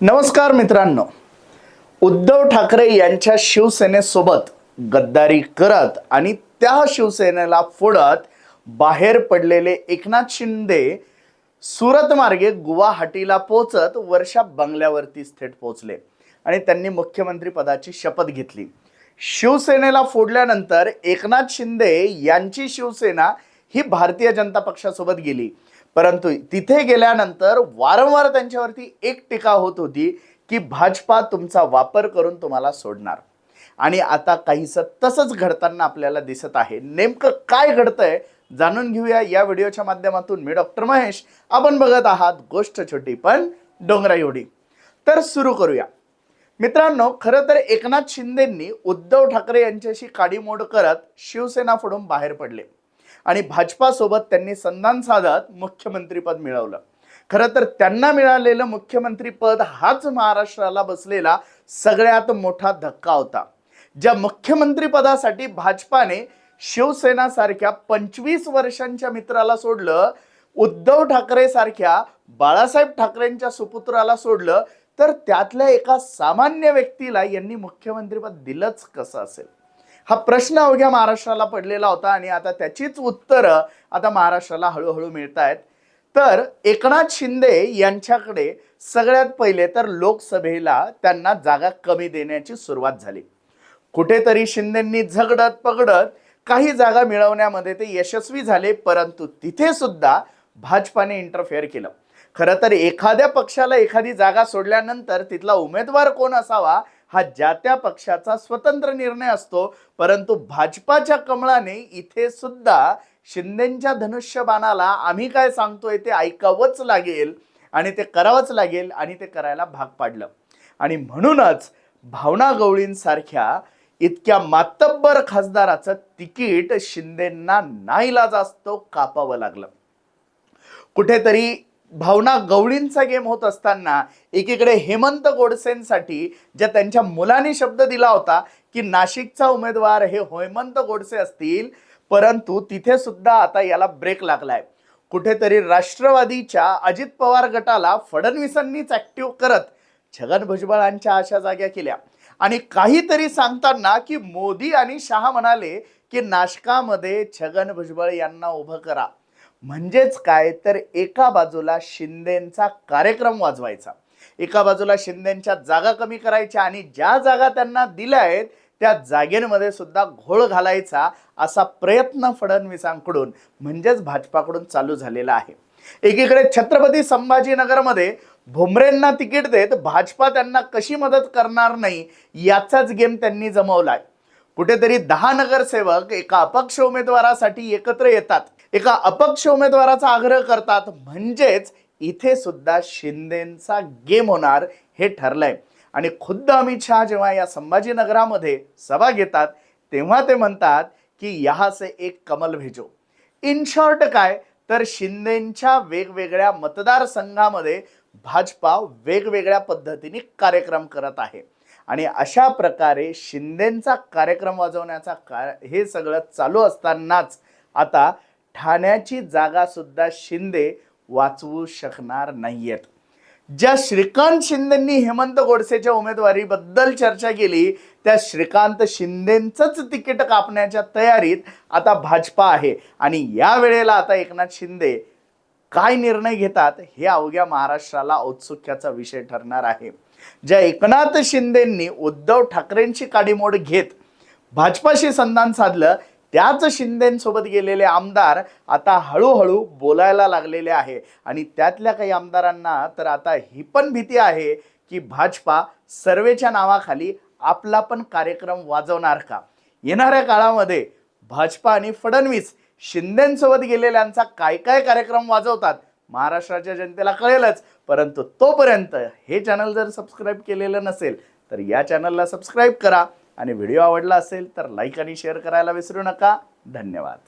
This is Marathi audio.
नमस्कार मित्रांनो. उद्धव ठाकरे यांच्या शिवसेनेसोबत गद्दारी करत आणि त्या शिवसेनेला फोडत बाहेर पडलेले एकनाथ शिंदे सुरत मार्गे गुवाहाटीला पोचत वर्षा बंगल्यावरतीच थेट पोहोचले आणि त्यांनी मुख्यमंत्री पदाची शपथ घेतली. शिवसेनेला फोडल्यानंतर एकनाथ शिंदे यांची शिवसेना ही भारतीय जनता पक्षासोबत गेली. परंतु तिथे गेल्यानंतर वारंवार त्यांच्यावरती एक टीका होत होती की भाजपा तुमचा वापर करून तुम्हाला सोडणार. आणि आता काहीसं तसंच घडताना आपल्याला दिसत आहे. नेमकं काय घडतंय जाणून घेऊया या व्हिडिओच्या माध्यमातून मी डॉक्टर महेश. आपण बघत आहात गोष्ट छोटी पण डोंगरा एवढी. तर सुरू करूया. मित्रांनो खरं तर एकनाथ शिंदेंनी उद्धव ठाकरे यांच्याशी काडीमोड करत शिवसेना फोडून बाहेर पडले. आणि भाजपासोबत त्यांनी संधान साधत मुख्यमंत्रीपद मिळवलं. खरं तर त्यांना मिळालेलं मुख्यमंत्रीपद हाच महाराष्ट्राला बसलेला सगळ्यात मोठा धक्का होता. ज्या मुख्यमंत्रीपदासाठी भाजपाने शिवसेना सारख्या पंचवीस वर्षांच्या मित्राला सोडलं उद्धव ठाकरे सारख्या बाळासाहेब ठाकरेंच्या सुपुत्राला सोडलं तर त्यातल्या एका सामान्य व्यक्तीला यांनी मुख्यमंत्रीपद दिलंच कसं असेल? हा प्रश्न अवघ्या महाराष्ट्राला पडलेला होता आणि आता त्याचीच उत्तरं आता महाराष्ट्राला हळूहळू मिळत आहेत तर एकनाथ शिंदे यांच्याकडे सगळ्यात पहिले तर लोकसभेला त्यांना जागा कमी देण्याची सुरुवात झाली. कुठेतरी शिंदेंनी झगडत पगडत काही जागा मिळवण्यामध्ये ते यशस्वी झाले परंतु तिथे सुद्धा भाजपाने इंटरफेअर केलं. खरं तर एखाद्या पक्षाला एखादी जागा सोडल्यानंतर तिथला उमेदवार कोण असावा हा ज्या त्या पक्षाचा स्वतंत्र निर्णय असतो परंतु भाजपाच्या कमळाने इथे सुद्धा शिंदेच्या धनुष्यबाणाला आम्ही काय सांगतोय ते ऐकावंच लागेल आणि ते करावंच लागेल आणि ते करायला भाग पाडलं. आणि म्हणूनच भावना गवळींसारख्या इतक्या मातब्बर खासदाराचं तिकीट शिंदेंना नाईलाज असतो कापावं लागलं. कुठेतरी भावना गवळींचा गेम होत असताना एकीकडे हेमंत गोडसेंसाठी ज्या त्यांच्या मुलाने शब्द दिला होता की नाशिकचा उमेदवार हे हेमंत गोडसे असतील परंतु तिथे सुद्धा आता याला ब्रेक लागलाय. कुठेतरी राष्ट्रवादीच्या अजित पवार गटाला फडणवीसांनीच ऍक्टिव्ह करत छगन भुजबळांच्या आशा जाग्या केल्या. आणि काहीतरी सांगताना की मोदी आणि शहा म्हणाले की नाशकामध्ये छगन भुजबळ यांना उभं करा. म्हणजेच काय? तर एका बाजूला शिंदेंचा कार्यक्रम वाजवायचा. एका बाजूला शिंदेच्या जागा कमी करायच्या आणि ज्या जागा त्यांना दिल्या आहेत त्या जागेमध्ये सुद्धा घोळ घालायचा असा प्रयत्न फडणवीसांकडून म्हणजेच भाजपाकडून चालू झालेला आहे. एकीकडे छत्रपती संभाजीनगरमध्ये भुमरेंना तिकीट देत भाजपा त्यांना कशी मदत करणार नाही याचाच गेम त्यांनी जमवलाय. कुठेतरी दहा नगरसेवक एका अपक्ष उमेदवारासाठी एकत्र येतात. एका अपक्ष उमेदवाराचा आग्रह करतात म्हणजेच इथे सुद्धा शिंदेचा गेम होणार हे ठरलंय. आणि खुद्द अमित शहा जेव्हा या संभाजीनगरामध्ये सभा घेतात तेव्हा ते म्हणतात की यहा से एक कमल भेजो. इन शॉर्ट काय तर शिंदेच्या वेगवेगळ्या मतदारसंघामध्ये भाजपा वेगवेगळ्या पद्धतीने कार्यक्रम करत आहे. आणि अशा प्रकारे शिंदेचा कार्यक्रम वाजवण्याचा का हे सगळं चालू असतानाच आता ठाण्याची जागा सुद्धा शिंदे वाचवू शकणार नाहीयेत. ज्या श्रीकांत शिंदेंनी हेमंत गोडसेच्या उमेदवारीबद्दल चर्चा केली त्या श्रीकांत शिंदेंचंच तिकीट कापण्याच्या तयारीत आता भाजपा आहे. आणि या वेळेला आता एकनाथ शिंदे काय निर्णय घेतात हे अवघ्या महाराष्ट्राला औत्सुक्याचा विषय ठरणार आहे. ज्या एकनाथ शिंदेंनी उद्धव ठाकरेंची काडीमोड घेत भाजपाशी संधान साधलं त्याच शिंदेसोबत गेलेले आमदार आता हळूहळू बोलायला लागलेले आहे. आणि त्यातल्या काही आमदारांना तर आता ही पण भीती आहे की भाजपा सर्वेच्या नावाखाली आपला पण कार्यक्रम वाजवणार का? येणाऱ्या काळामध्ये भाजपा आणि फडणवीस शिंदेसोबत गेलेल्यांचा काय काय कार्यक्रम वाजवतात महाराष्ट्राच्या जनतेला कळेलच. परंतु तोपर्यंत हे चॅनल जर सबस्क्राईब केलेलं नसेल तर या चॅनलला सबस्क्राईब करा. आणि व्हिडिओ आवडला असेल तर लाईक आणि शेअर करायला विसरू नका. धन्यवाद.